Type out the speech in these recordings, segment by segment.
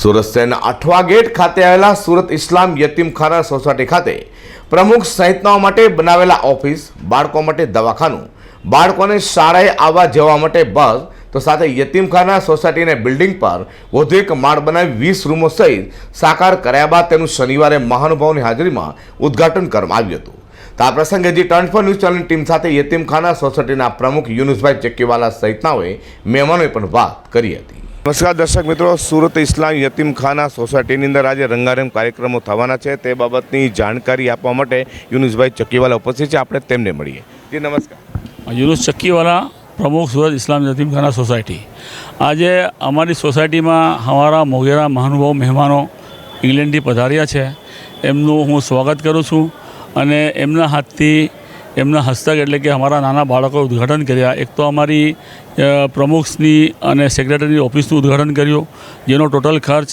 સુરત શહેરના અઠવા ગેટ ખાતે આવેલા સુરત ઇસ્લામ યતીમખાના સોસાયટી ખાતે પ્રમુખ સહિતનાઓ માટે બનાવેલા ઓફિસ, બાળકો માટે દવાખાનું, બાળકોને શાળાએ આવવા જવા માટે બસ, તો સાથે યતીમખાના સોસાયટીને બિલ્ડિંગ પર વધુ એક માળ બનાવી વીસ રૂમો સહિત સાકાર કર્યા બાદ તેનું શનિવારે મહાનુભાવની હાજરીમાં ઉદ્ઘાટન કરવામાં આવ્યું હતું. તો આ પ્રસંગે જે ટ્વેન્ટી ફોર ન્યૂઝ ચેનલની ટીમ સાથે યતીમખાના સોસાયટીના પ્રમુખ યુનુસભાઈ ચક્કીવાલા સહિતનાઓએ મહેમાનોએ પણ વાત કરી હતી. નમસ્કાર દર્શક મિત્રો, સુરત ઇસ્લામ યતીમખાના સોસાયટીની અંદર આજે રંગારંગ કાર્યક્રમો થવાના છે. તે બાબતની જાણકારી આપવા માટે યુનુસભાઈ ચક્કીવાલા ઉપસ્થિત છે. આપણે તેમને મળીએ. જી, નમસ્કાર. યુનુસ ચક્કીવાલા પ્રમુખ સુરત ઇસ્લામ યતીમખાના સોસાયટી. આજે અમારી સોસાયટીમાં અમારા મોગેરા મહાનુભાવ મહેમાનો ઇંગ્લેન્ડથી પધાર્યા છે. એમનું હું સ્વાગત કરું છું અને એમના હાથથી એમના હસ્તક એટલે કે અમારા નાના બાળકો ઉદ્ઘાટન કર્યા. એક તો અમારી પ્રમુખની અને સેક્રેટરીની ઓફિસનું ઉદ્ઘાટન કર્યું, જેનો ટોટલ ખર્ચ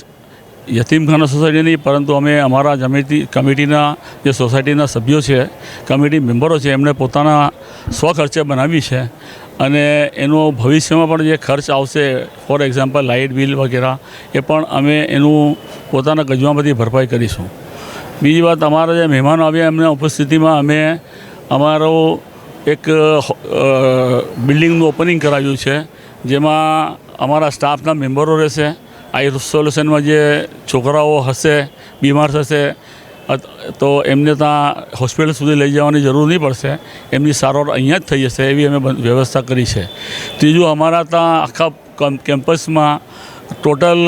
યતીમખાના સોસાયટી નહીં, પરંતુ અમે અમારા જમીતી, કમિટીના જે સોસાયટીના સભ્યો છે, કમિટી મેમ્બરો છે એમણે પોતાના સ્વખર્ચે બનાવી છે અને એનો ભવિષ્યમાં પણ જે ખર્ચ આવશે, ફોર એક્ઝામ્પલ લાઇટ બિલ વગેરે, એ પણ અમે એનું પોતાના ગજવામાંથી ભરપાઈ કરીશું. બીજી વાત, અમારા જે મહેમાનો આવ્યા એમના ઉપસ્થિતિમાં અમે અમારો એક બિલ્ડિંગનું ઓપનિંગ કરાવ્યું છે, જેમાં અમારા સ્ટાફના મેમ્બરો રહેશે. આ સોલ્યુશનમાં જે છોકરાઓ હશે, બીમાર થશે તો એમને ત્યાં હોસ્પિટલ સુધી લઈ જવાની જરૂર નહીં પડશે. એમની સારવાર અહીંયા જ થઈ જશે એવી અમે વ્યવસ્થા કરી છે. ત્રીજું, અમારા ત્યાં આખા કેમ્પસમાં ટોટલ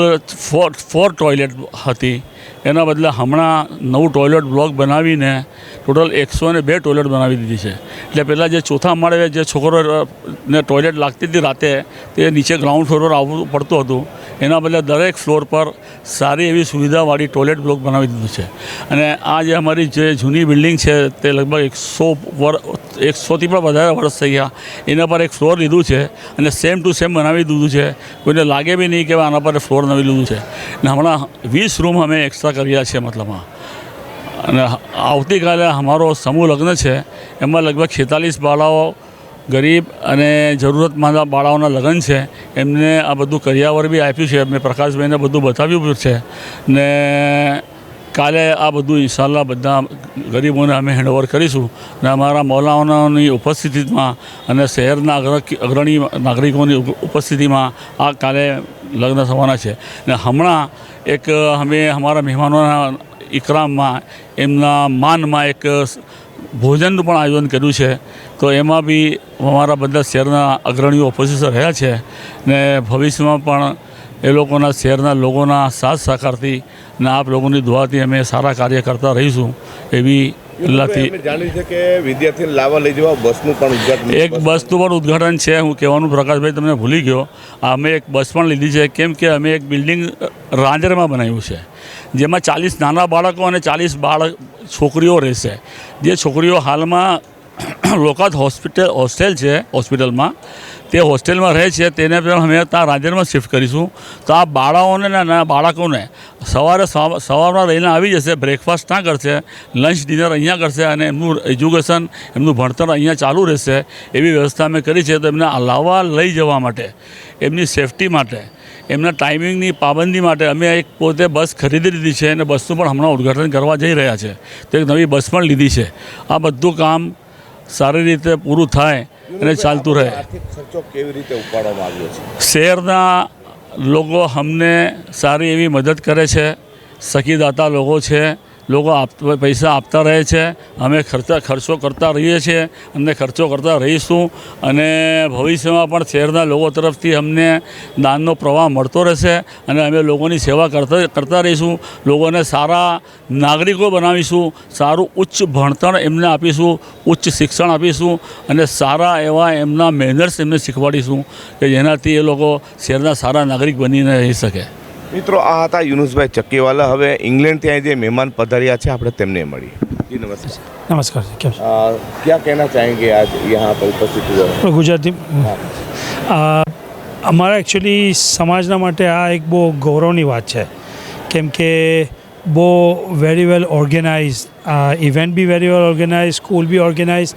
ફોર ફોર ટોયલેટ હતી. એના બદલે હમણાં નવું ટોયલેટ બ્લોક બનાવીને ટોટલ એકસો ને બે ટોયલેટ બનાવી દીધી છે. એટલે પહેલાં જે ચોથા માળે જે છોકરોને ટોયલેટ લાગતી હતી રાતે, તે નીચે ગ્રાઉન્ડ ફ્લોર પર આવવું પડતું હતું. એના બદલે દરેક ફ્લોર પર સારી એવી સુવિધાવાળી ટોયલેટ બ્લોક બનાવી દીધું છે. અને આ જે અમારી જે જૂની બિલ્ડિંગ છે, તે લગભગ એકસો વર, એકસોથી પણ વધારે વર્ષ થઈ ગયા. એના પર એક ફ્લોર લીધું છે અને સેમ ટુ સેમ બનાવી દીધું છે. કોઈને લાગે બી નહીં કે આના પર ફ્લોર નવી લીધું છે. ને હમણાં વીસ રૂમ અમે એક્સ્ટ્રા કર્યા છે મતલબમાં. અને આવતીકાલે અમારો સમૂહ લગ્ન છે, એમાં લગભગ છેતાલીસ બાળાઓ ગરીબ અને જરૂરતમંદ બાળાઓના લગ્ન છે. એમને આ બધું કરિયાવર બી આપ્યું છે. મેં પ્રકાશભાઈને બધું બતાવ્યું છે. ને કાલે આ બધું ઇન્શાલ્લાહ બધા ગરીબોને અમે હેન્ડઓવર કરીશું. અને અમારા મૌલાઓની ઉપસ્થિતિમાં અને શહેરના અગ્રણી નાગરિકોની ઉપ- ઉપસ્થિતિમાં આ કાલે લગ્ન થવાના છે. ને હમણાં એક, અમે અમારા મહેમાનોના ઇકરામમાં, એમના માનમાં એક ભોજનનું પણ આયોજન કર્યું છે. તો એમાં બી અમારા બધા શહેરના અગ્રણીઓ ઓફિસર રહ્યા છે. ને ભવિષ્યમાં પણ એ લોકોના શહેરના લોકોના સાથ સહકારથી ને આપ લોકોની દુઆથી અમે સારા કાર્ય કરતા રહીશું એવી જાણ્યું છે કે વિદ્યાર્થીને લાવવા લઈ જવા બસનું પણ ઉદઘાટન એક બસનું પણ ઉદ્ઘાટન છે હું કહેવાનું પ્રકાશભાઈ તમને ભૂલી ગયો. અમે એક બસ પણ લીધી છે કેમ કે અમે એક બિલ્ડિંગ રાંદેરમાં બનાવ્યું છે જેમાં ચાલીસ નાના બાળકો અને ચાલીસ બાળક છોકરીઓ રહેશે. જે છોકરીઓ હાલમાં લોકાત હોસ્પિટલ, હોસ્ટેલ છે હોસ્પિટલમાં. તે હોસ્ટેલમાં રહે છે. તેને પણ અમે ત્યાં રાંદેરમાં શિફ્ટ કરીશું. તો આ બાળાઓને નાના બાળકોને સવારે સવા- સવારમાં રહીને આવી જશે બ્રેકફાસ્ટ ત્યાં કરશે લંચ ડિનર અહીંયા કરશે અને એમનું એજ્યુકેશન એમનું ભણતર અહીંયા ચાલુ રહેશે. એવી વ્યવસ્થા અમે કરી છે. તો એમને લાવવા લઈ જવા માટે, એમની સેફટી માટે, એમના ટાઈમિંગની પાબંદી માટે અમે એક પોતે બસ ખરીદી લીધી છે અને બસનું પણ હમણાં ઉદ્ઘાટન કરવા જઈ રહ્યા છે. તો એક નવી બસ પણ લીધી છે. આ બધું કામ સારી રીતે પૂરું થાય અને ચાલતું રહે. ખર્ચો કેવી રીતે ઉપાડવામાં આવ્યો છે? શહેરના લોકો અમને સારી એવી મદદ કરે છે. સખીદાતા લોકો છે. લોકો આપતા પૈસા આપતા રહે છે. અમે ખર્ચા, ખર્ચો કરતા રહીએ છીએ. અમને ખર્ચો કરતા રહીશું. અને ભવિષ્યમાં પણ શહેરના લોકો તરફથી અમને દાનનો પ્રવાહ મળતો રહેશે અને અમે લોકોની સેવા કરતા કરતા રહીશું. લોકોને સારા નાગરિકો બનાવીશું. સારું ઉચ્ચ ભણતર એમને આપીશું. ઉચ્ચ શિક્ષણ આપીશું. અને સારા એવા એમના મેનર્સ એમને શીખવાડીશું કે જેનાથી એ લોકો શહેરના સારા નાગરિક બનીને રહી શકે. મિત્રો આ હતા યુનુસભાઈ ચક્કીવાલા. હવે ઇંગ્લેન્ડ ત્યાં જે મહેમાન પધાર્યા છે આપણે તેમને મળીએ. નમસ્કાર. નમસ્કાર કેમ ક્યાં કહેના ચાહેંગે આજ યહાં પર ઉપસ્થિત ગુજરાતી અમારા એકચ્યુઅલી સમાજના માટે આ એક બહુ ગૌરવની વાત છે. કેમ કે બહુ very well organise event be very well organise school be organise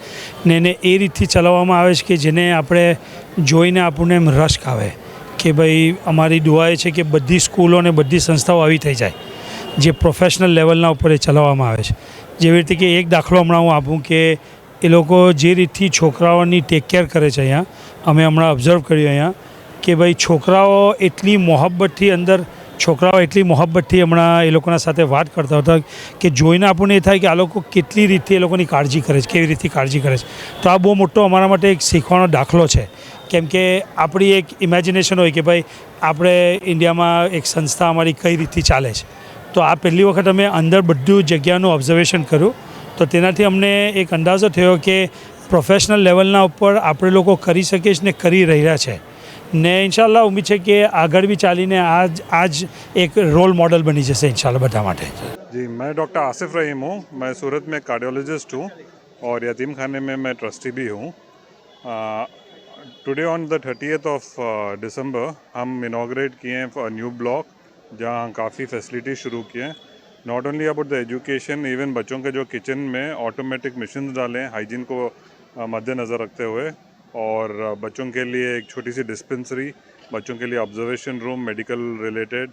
ને એને એ રીતથી ચલાવવામાં આવે છે કે જેને આપણે જોઈને આપણને એમ રસ આવે. કે ભાઈ અમારી દુઆ એ છે કે બધી સ્કૂલો અને બધી સંસ્થાઓ આવી થઈ જાય, જે પ્રોફેશનલ લેવલના ઉપર એ ચલાવવામાં આવે છે. જેવી રીતે કે એક દાખલો હમણાં હું આપું કે એ લોકો જે રીતથી છોકરાઓની ટેક કેર કરે છે અહીંયા, અમે હમણાં ઓબ્ઝર્વ કર્યું અહીંયા, કે ભાઈ છોકરાઓ એટલી મોહબ્બતથી અંદર, છોકરાઓ એટલી મોહબ્બતથી હમણાં એ લોકોના સાથે વાત કરતા હતા કે જોઈને આપણને એ થાય કે આ લોકો કેટલી રીતે એ લોકોની કાળજી કરે છે, કેવી રીતે કાળજી કરે છે. તો આ બહુ મોટો અમારા માટે એક શીખવાનો દાખલો છે. કેમ કે આપણી એક ઇમેજિનેશન હોય કે ભાઈ આપણે ઇન્ડિયામાં એક સંસ્થા અમારી કઈ રીતથી ચાલે છે તો આ પહેલી વખત અમે અંદર બધું જગ્યાનું ઓબ્ઝર્વેશન કર્યું તો તેનાથી અમને એક અંદાજો થયો કે પ્રોફેશનલ લેવલના ઉપર આપણે લોકો કરી શકીએ છીએ ને કરી રહ્યા છે ને ઇન્શાલ્લાહ ઉમ્મીદ છે કે આગળ બી ચાલીને આ જ આ જ એક રોલ મોડલ બની જશે ઇન્શાલ્લાહ બધા માટે जी मैं डॉक्टर आसिफ रहीम हूँ मैं सूरत में कार्डियोलॉजिस्ट हूँ और यतीम खाने में मैं ट्रस्टी भी हूँ Today on the thirtieth of December हम इनाग्रेट किए हैं न्यू ब्लॉक जहाँ काफ़ी फैसिलिटी शुरू किए हैं। Not only about the education even बच्चों के जो किचन में ऑटोमेटिक मशीन डाले हाइजीन को मद्देनज़र रखते हुए और बच्चों के लिए एक छोटी सी डिस्पेंसरी बच्चों के लिए ऑब्जर्वेशन रूम मेडिकल रिलेटेड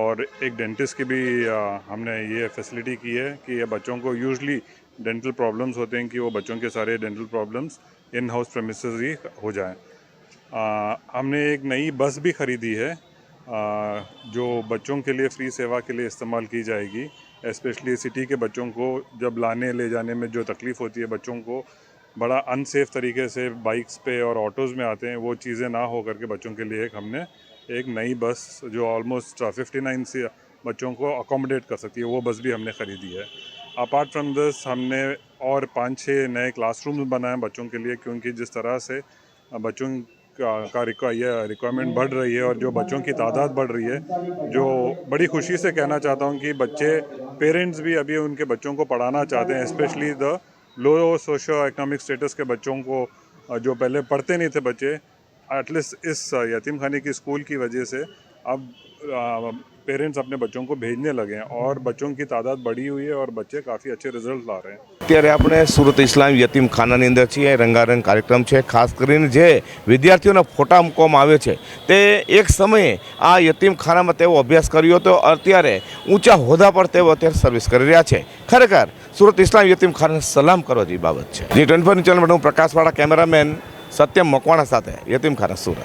और एक डेंटिस्ट की भी अ, हमने ये फैसिलिटी की है कि ये बच्चों को यूजली डेंटल प्रॉब्लम्स होते हैं कि वो बच्चों के सारे dental problems in house premises ही हो जाएँ। अ, हमने एक नई बस भी ख़रीदी है। अ, जो बच्चों के लिए फ्री सेवा के लिए इस्तेमाल की जाएगी स्पेशली सिटी के बच्चों को जब लाने ले जाने में जो तकलीफ़ होती है बच्चों को बड़ा अनसेफ तरीके से बाइक्स पे और ऑटोज़ में आते हैं वो चीज़ें ना हो करके बच्चों के लिए एक हमने एक नई बस जो ऑलमोस्ट फिफ्टी नाइन से बच्चों को अकोमोडेट कर सकती है वो बस भी हमने ख़रीदी है। अपार्ट फ्रॉम दिस हमने और पाँच छः नए क्लासरूम्स बनाए बच्चों के लिए क्योंकि जिस तरह से बच्चों का, रिक्वा- रिक्वायरमेंट बढ़ रही है और जो बच्चों की तादाद बढ़ रही है जो बड़ी खुशी से कहना चाहता हूँ कि बच्चे पेरेंट्स भी अभी उनके बच्चों को पढ़ाना चाहते हैं specially the low socio economic status के बच्चों को जो पहले पढ़ते नहीं थे बच्चे एटलीस्ट इस यतीम खाने की स्कूल की वजह से अब पेरेंट्स अपने बच्चों को भेजने लगे हैं और बच्चों की तादाद बढ़ी हुई है और बच्चे काफ़ी अच्छे रिजल्ट ला रहे हैं અત્યારે આપણે સુરત ઇસ્લામ યતીમ ખાનાની અંદર છીએ રંગારંગ કાર્યક્રમ છે ખાસ કરીને જે વિદ્યાર્થીઓના ફોટા મૂકવામાં આવે છે તે એક સમયે આ યતીમ ખાનામાં તેઓ અભ્યાસ કર્યો હતો અત્યારે ઊંચા હોદ્દા પર તેઓ અત્યારે સર્વિસ કરી રહ્યા છે ખરેખર સુરત ઇસ્લામ યતીમ ખાનાને સલામ કરવા જેવી બાબત છે જી ટ્વેન્ટી ફોર ચેનલ માટે હું પ્રકાશવાળા કેમેરામેન સત્યમ મકવાણા સાથે યતીમ ખાના સુરત